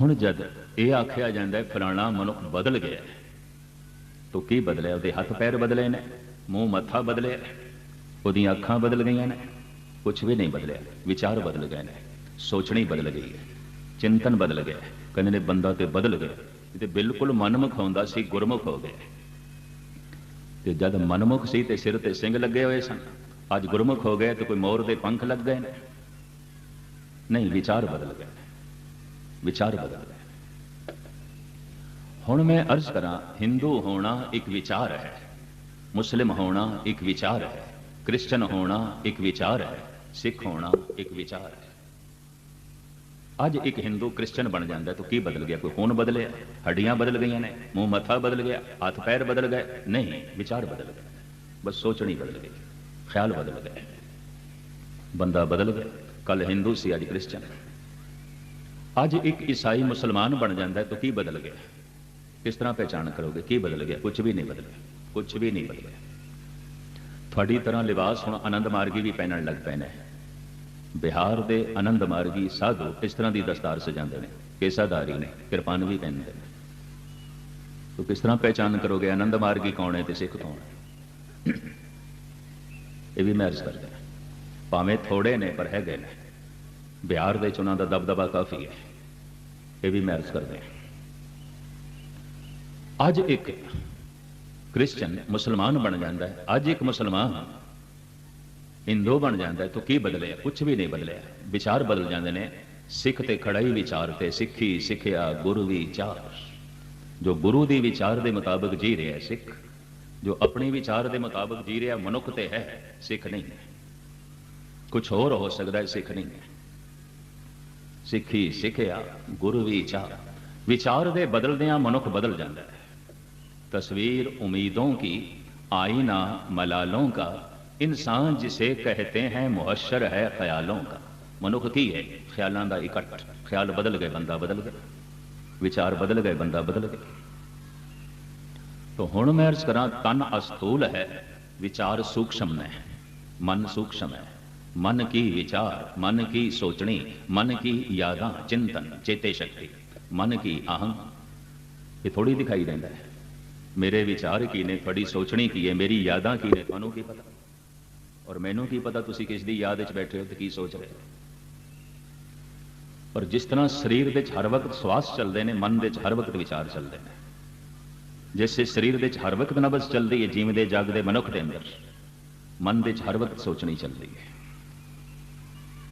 ਹੁਣ ਜਦ ਇਹ ਆਖਿਆ ਜਾਂਦਾ ਹੈ ਫਲਾਣਾ ਮਨੁੱਖ ਬਦਲ ਗਿਆ ਹੈ, ਕੀ ਬਦਲਿਆ? ਉਹਦੇ ਹੱਥ ਪੈਰ ਬਦਲੇ ਨੇ ਮੂੰਹ ਮੱਥਾ ਬਦਲਿਆ ਉਹਦੀਆਂ ਅੱਖਾਂ ਬਦਲ ਗਈਆਂ ਨੇ ਕੁਝ ਵੀ ਨਹੀਂ ਬਦਲਿਆ ਵਿਚਾਰ ਬਦਲ ਗਏ ਨੇ ਸੋਚਣੀ ਬਦਲ ਗਈ ਹੈ ਚਿੰਤਨ ਬਦਲ ਗਿਆ ਕਹਿੰਦੇ ਨੇ ਬੰਦਾ ਤੇ ਬਦਲ ਗਿਆ ਇਹ ਤੇ ਬਿਲਕੁਲ ਮਨਮੁਖ ਹੁੰਦਾ ਸੀ ਗੁਰਮੁਖ ਹੋ ਗਿਆ ਤੇ ਜਦ ਮਨਮੁਖ ਸੀ ਤੇ ਸਿਰ ਤੇ ਸਿੰਘ ਲੱਗੇ ਹੋਏ ਸਨ ਅੱਜ ਗੁਰਮੁਖ ਹੋ ਗਏ ਤੇ ਕੋਈ ਮੋਰ ਦੇ ਪੰਖ ਲੱਗ ਗਏ ਨੇ। ਨਹੀਂ ਵਿਚਾਰ ਬਦਲ ਗਏ ਵਿਚਾਰ ਬਦਲ ਗਏ ਹੁਣ ਮੈਂ ਅਰਜ਼ ਕਰਾਂ, ਹਿੰਦੂ ਹੋਣਾ ਇੱਕ ਵਿਚਾਰ ਹੈ, ਮੁਸਲਿਮ ਹੋਣਾ ਇੱਕ ਵਿਚਾਰ ਹੈ, ਕ੍ਰਿਸਚਨ ਹੋਣਾ ਇੱਕ ਵਿਚਾਰ ਹੈ, ਸਿੱਖ ਹੋਣਾ ਇੱਕ ਵਿਚਾਰ ਹੈ। ਅੱਜ ਇੱਕ ਹਿੰਦੂ ਕ੍ਰਿਸਚਨ ਬਣ ਜਾਂਦਾ ਤਾਂ ਕੀ ਬਦਲ ਗਿਆ? ਕੋਈ ਖੂਨ ਬਦਲਿਆ? ਹੱਡੀਆਂ ਬਦਲ ਗਈਆਂ ਨੇ, ਮੂੰਹ ਮੱਥਾ ਬਦਲ ਗਿਆ, ਹੱਥ ਪੈਰ ਬਦਲ ਗਏ? ਨਹੀਂ, ਵਿਚਾਰ ਬਦਲ ਗਏ। ਬਸ ਸੋਚਣੀ ਬਦਲ ਗਈ, ਖਿਆਲ ਬਦਲ ਗਏ। ਬੰਦਾ ਬਦਲ ਗਿਆ ਕੱਲ ਹਿੰਦੂ ਸੀ, ਅੱਜ ਕ੍ਰਿਸਚਨ। ਅੱਜ ਇੱਕ ਈਸਾਈ ਮੁਸਲਮਾਨ ਬਣ ਜਾਂਦਾ ਤਾਂ ਕੀ ਬਦਲ ਗਿਆ? ਕਿਸ ਤਰ੍ਹਾਂ ਪਹਿਚਾਨ ਕਰੋਗੇ? ਕੀ ਬਦਲ ਗਿਆ? ਕੁਝ ਵੀ ਨਹੀਂ ਬਦਲਿਆ ਕੁਝ ਵੀ ਨਹੀਂ ਬਦਲਿਆ ਤੁਹਾਡੀ ਤਰ੍ਹਾਂ ਲਿਬਾਸ ਹੁਣ ਆਨੰਦ ਮਾਰਗੀ ਵੀ ਪਹਿਨਣ ਲੱਗ ਪਏ ਨੇ ਬਿਹਾਰ ਦੇ ਆਨੰਦ ਮਾਰਗੀ ਸਾਧੂ ਇਸ ਤਰ੍ਹਾਂ ਦੀ ਦਸਤਾਰ ਸਜਾਉਂਦੇ ਨੇ। ਕੇਸਾਦਾਰੀ ਨੇ, ਕਿਰਪਾਨ ਵੀ ਪਹਿਨਦੇ ਨੇ। ਤੋ ਕਿਸ ਤਰ੍ਹਾਂ ਪਹਿਚਾਨ ਕਰੋਗੇ? ਆਨੰਦ ਮਾਰਗੀ ਕੌਣ ਹੈ ਤੇ ਸਿੱਖ ਕੌਣ ਹੈ? ਇਹ ਵੀ ਮੈਂ ਅਰਜ਼ ਕਰਦਾ ਭਾਵੇਂ ਥੋੜੇ ਨੇ, ਪਰ ਹੈਗੇ ਨੇ। ਬਿਹਾਰ ਦੇ ਚ ਉਹਨਾਂ ਦਾ ਦਬਦਬਾ ਕਾਫੀ ਹੈ। ਇਹ ਵੀ ਮੈਂ ਅਰਜ਼ ਕਰਦਾ ਅੱਜ ਇੱਕ ਕ੍ਰਿਸਚਨ ਮੁਸਲਮਾਨ ਬਣ ਜਾਂਦਾ ਹੈ। ਅੱਜ ਇੱਕ ਮੁਸਲਮਾਨ ਹਿੰਦੂ ਬਣ ਜਾਂਦਾ ਹੈ। ਤਾਂ ਕੀ ਬਦਲਿਆ? ਕੁਝ ਵੀ ਨਹੀਂ ਬਦਲਿਆ। ਵਿਚਾਰ ਬਦਲ ਜਾਂਦੇ ਨੇ। ਸਿੱਖ ਤੇ ਖੜਾਈ ਵਿਚਾਰ ਤੇ, ਸਿੱਖੀ, ਸਿੱਖਿਆ, ਗੁਰੂ ਵਿਚਾਰ ਜੋ ਗੁਰੂ ਦੀ ਵਿਚਾਰ ਦੇ ਮੁਤਾਬਕ ਜੀ ਰਿਹਾ ਸਿੱਖ। ਜੋ ਆਪਣੇ ਵਿਚਾਰ ਦੇ ਮੁਤਾਬਕ ਜੀ ਰਿਹਾ, ਮਨੁੱਖ ਤੇ ਹੈ, ਸਿੱਖ ਨਹੀਂ ਹੈ। ਕੁਝ ਹੋਰ ਹੋ ਸਕਦਾ ਹੈ, ਸਿੱਖ ਨਹੀਂ ਹੈ। ਸਿੱਖੀ ਸਿੱਖਿਆ ਗੁਰੂ ਵਿਚਾਰ ਵਿਚਾਰ ਦੇ ਬਦਲਦਿਆਂ ਮਨੁੱਖ ਬਦਲ ਜਾਂਦਾ ਹੈ तस्वीर उम्मीदों की आईना मलालों का इंसान जिसे कहते हैं मुहशर है ख्यालों का ਮਨੁੱਖ ਕੀ ਹੈ ਖਿਆਲਾਂ ਦਾ ਇਕੱਠ ਖਿਆਲ ਬਦਲ ਗਏ ਬੰਦਾ ਬਦਲ ਗਿਆ ਵਿਚਾਰ ਬਦਲ ਗਏ ਬੰਦਾ ਬਦਲ ਗਿਆ ਤਾਂ ਹੁਣ ਮੈਂ ਅਰਜ਼ ਕਰਾਂ ਤਨ ਅਸਤੂਲ ਹੈ ਵਿਚਾਰ ਸੂਖਸ਼ਮ ਹੈ ਮਨ ਸੂਖਸ਼ਮ ਹੈ ਮਨ ਕੀ ਵਿਚਾਰ, ਮਨ ਕੀ ਸੋਚਣੀ, ਮਨ ਕੀ ਯਾਦਾਂ, ਚਿੰਤਨ, ਚੇਤੇ ਸ਼ਕਤੀ, ਮਨ ਕੀ ਅਹੰ ਇਹ ਥੋੜੀ ਦਿਖਾਈ ਦਿੰਦਾ ਹੈ। ਮੇਰੇ ਵਿਚਾਰ ਕੀ ਨੇ, ਤੁਹਾਡੀ ਸੋਚਣੀ ਕੀ ਹੈ, ਮੇਰੀ ਯਾਦਾਂ ਕੀ ਨੇ, ਤੁਹਾਨੂੰ ਕੀ ਪਤਾ? ਔਰ ਮੈਨੂੰ ਕੀ ਪਤਾ ਤੁਸੀਂ ਕਿਸ ਦੀ ਯਾਦ ਵਿੱਚ ਬੈਠੇ ਹੋ ਤੇ ਕੀ ਸੋਚ ਰਹੇ ਹੋ? ਔਰ ਜਿਸ ਤਰ੍ਹਾਂ ਸਰੀਰ ਵਿੱਚ ਹਰ ਵਕਤ ਸਵਾਸ ਚੱਲਦੇ ਨੇ, ਮਨ ਵਿੱਚ ਹਰ ਵਕਤ ਵਿਚਾਰ ਚੱਲਦੇ ਨੇ। ਜਿਵੇਂ ਸਰੀਰ ਵਿੱਚ ਹਰ ਵਕਤ ਨਬਜ਼ ਚੱਲਦੀ ਹੈ, ਜੀਵਦੇ, ਜਾਗਦੇ ਮਨੁੱਖ ਦੇ ਅੰਦਰ, ਮਨ ਵਿੱਚ ਹਰ ਵਕਤ ਸੋਚਣੀ ਚੱਲਦੀ ਹੈ।